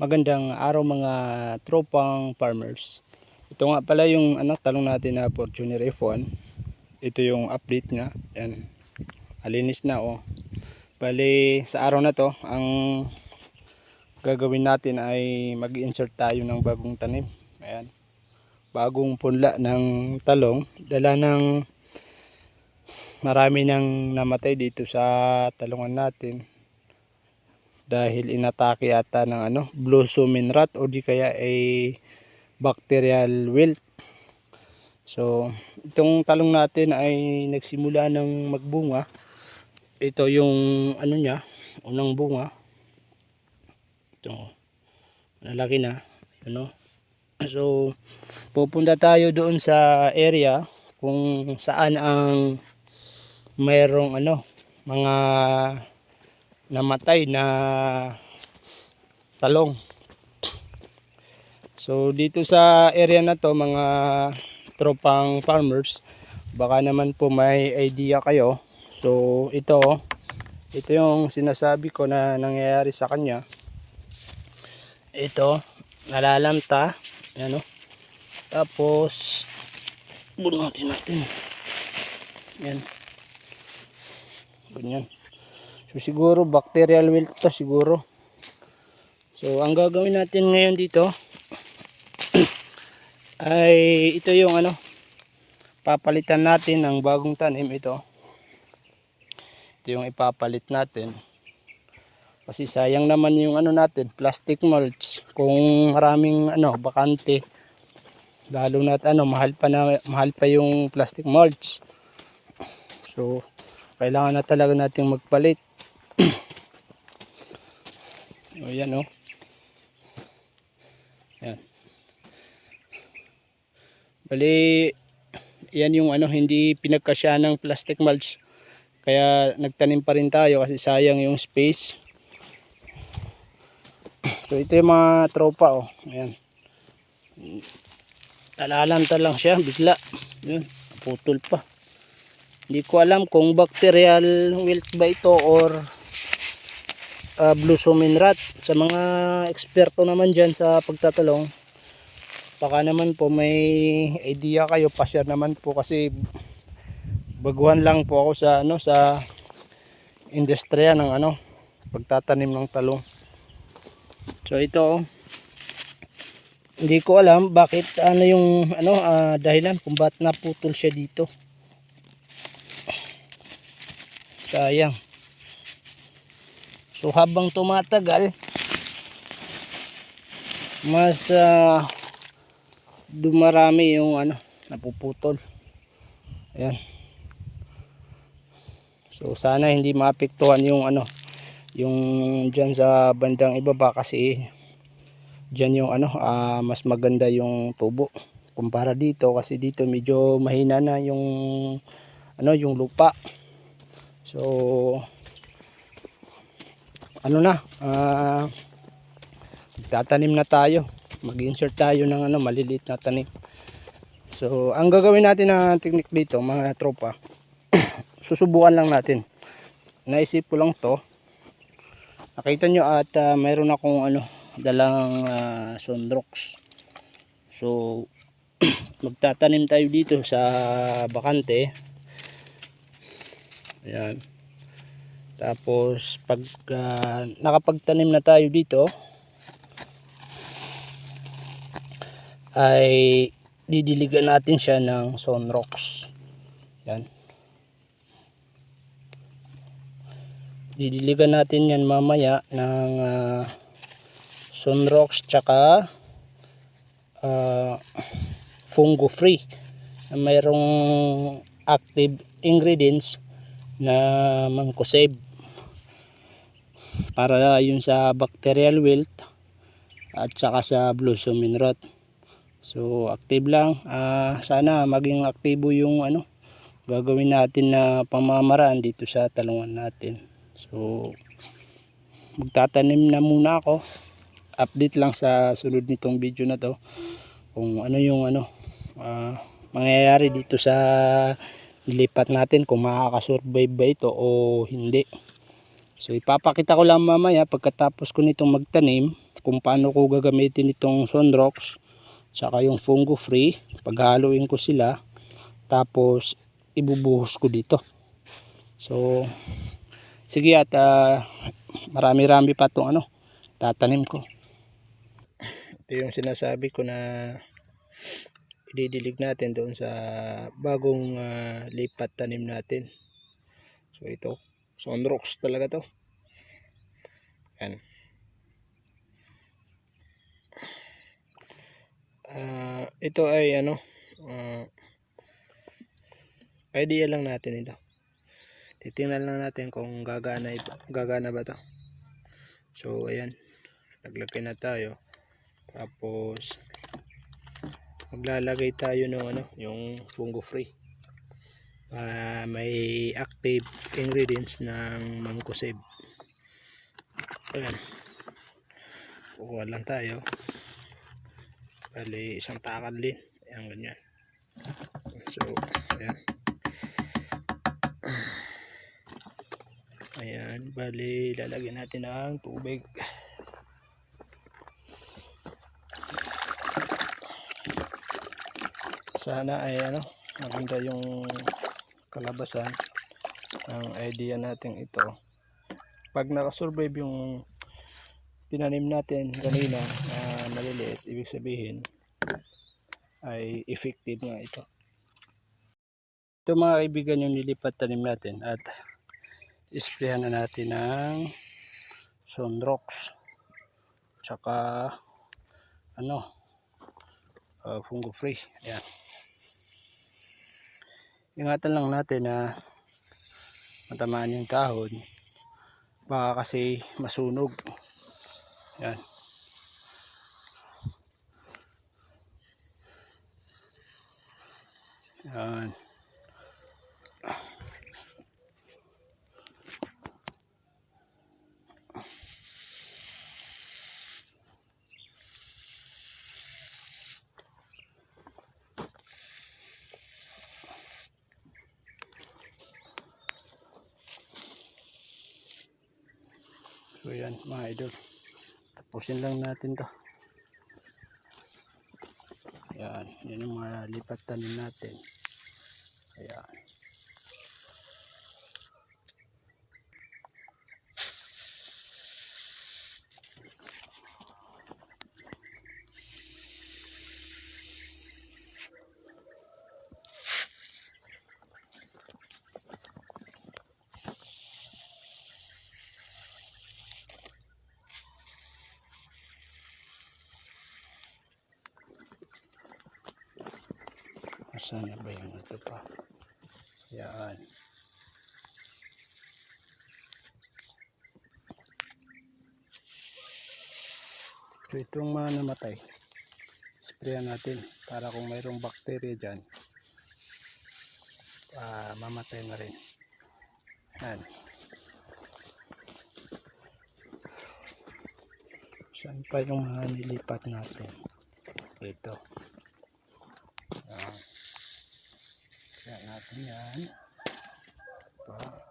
Magandang araw mga tropang farmers. Ito nga pala yung ano, talong natin na Fortuner F1. Ito yung update niya. Yan. Alinis na oh. Bali sa araw na to, ang gagawin natin ay mag-insert tayo ng bagong tanim. Ayan. Bagong punla ng talong. Dala ng marami nang namatay dito sa talungan natin dahil inatake ata ng ano blossoming rot o di kaya ay bacterial wilt. So itong talong natin ay nagsimula ng magbunga. Ito yung ano niya unang bunga. Ito malaki na ano. So pupunta tayo doon sa area kung saan ang mayroong ano mga namatay na talong. So dito sa area na to mga tropang farmers, baka naman po may idea kayo. So ito, ito yung sinasabi ko na nangyayari sa kanya. Ito, nalalanta, ano. Tapos bunutin natin. Yan. Ganyan. So siguro bacterial wilt to siguro. So ang gagawin natin ngayon dito ay ito yung ano papalitan natin ng bagong tanim ito. Ito yung ipapalit natin. Kasi sayang naman yung ano natin, plastic mulch. Kung maraming ano bakante lalo na ano mahal pa na mahal pa yung plastic mulch. So kailangan na talaga nating magpalit. O yan o. Yan. Bali, yan yung ano, hindi pinagkasya ng plastic mulch. Kaya nagtanim pa rin tayo kasi sayang yung space. So ito yung mga tropa oh. Ayan. Talalanta lang siya, bigla. Yun, putol pa. Hindi ko alam kung bacterial wilt ba ito or uh, blossoming rot. Sa mga eksperto naman dyan sa pagtatalong, baka naman po may idea kayo, pa-share naman po kasi baguhan lang po ako sa ano sa industriya ng ano pagtatanim ng talong. So ito oh. hindi ko alam bakit ano yung ano ah, dahilan kung bakit naputol siya dito. Sayang. So habang tumatagal mas ah, dumarami yung ano napuputol. Ayan. So sana hindi maapektuhan yung ano yung diyan sa bandang ibaba kasi diyan yung ano ah, mas maganda yung tubo kumpara dito kasi dito medyo mahina na yung ano yung lupa. So ano na ah tatanim na tayo. Mag-insert tayo ng ano maliliit na tanim. So ang gagawin natin na technique dito mga tropa susubukan lang natin. Naisip ko lang to. Nakita nyo at ah, mayroon akong ano dalang uh, sunrocks so magtatanim tayo dito sa bakante. Ayan tapos pag ah, nakapagtanim na tayo dito ay didiligan natin siya ng sunrocks. Yan. Didiligan natin yan mamaya ng uh, sunrocks tsaka uh, fungo free. Mayroong active ingredients na mancosave para yun sa bacterial wilt at saka sa blossoming rot. So active lang. Ah, sana maging aktibo yung ano gagawin natin na pamamaraan dito sa talungan natin. So magtatanim na muna ako. Update lang sa sunod nitong video na to kung ano yung ano ah, mangyayari dito sa lipat natin kung makakasurvive ba ito o hindi. So ipapakita ko lang mamaya pagkatapos ko nitong magtanim kung paano ko gagamitin itong sunrocks saka yung fungo free. Paghaluin ko sila tapos ibubuhos ko dito. So sige at ah, marami-rami pa itong ano tatanim ko. Ito yung sinasabi ko na ididilig natin doon sa bagong ah, lipat tanim natin. So ito sunrocks talaga to. Yan Ah, ito ay ano ah, idea lang natin ito. Titingnan lang natin kung gagana, gagana ba to. So ayan. Naglagay na tayo. Tapos maglalagay tayo ng ano yung fungo free Ah, may active ingredients ng mangkoseb ayan. Kukuha lang tayo. Bali isang takal din. Ayan ganyan. So ayan. Ayan bali lalagyan natin ng tubig. Sana ay ano maganda yung kalabasan ng idea natin ito. Pag nakasurvive yung tinanim natin kanina na maliliit ibig sabihin ay effective nga ito. Ito mga kaibigan yung nilipat tanim natin at isprayan na natin ng sunrocks tsaka ano uh, fungo free. Ayan ingatan lang natin na matamaan yung kahon. Baka kasi masunog. Yan. Yan So yan mga idol. Tapusin lang natin to. Yan. Yan yung mga lipat tanim natin. Ayan. Saan na ba yung ito pa? Yan. So itong mga namatay, sprayan natin para kung mayroong bacteria dyan, ah, mamatay na rin. Yan. Saan pa yung mga nilipat natin? Ito. Yan. Kaya natin yan. Pa.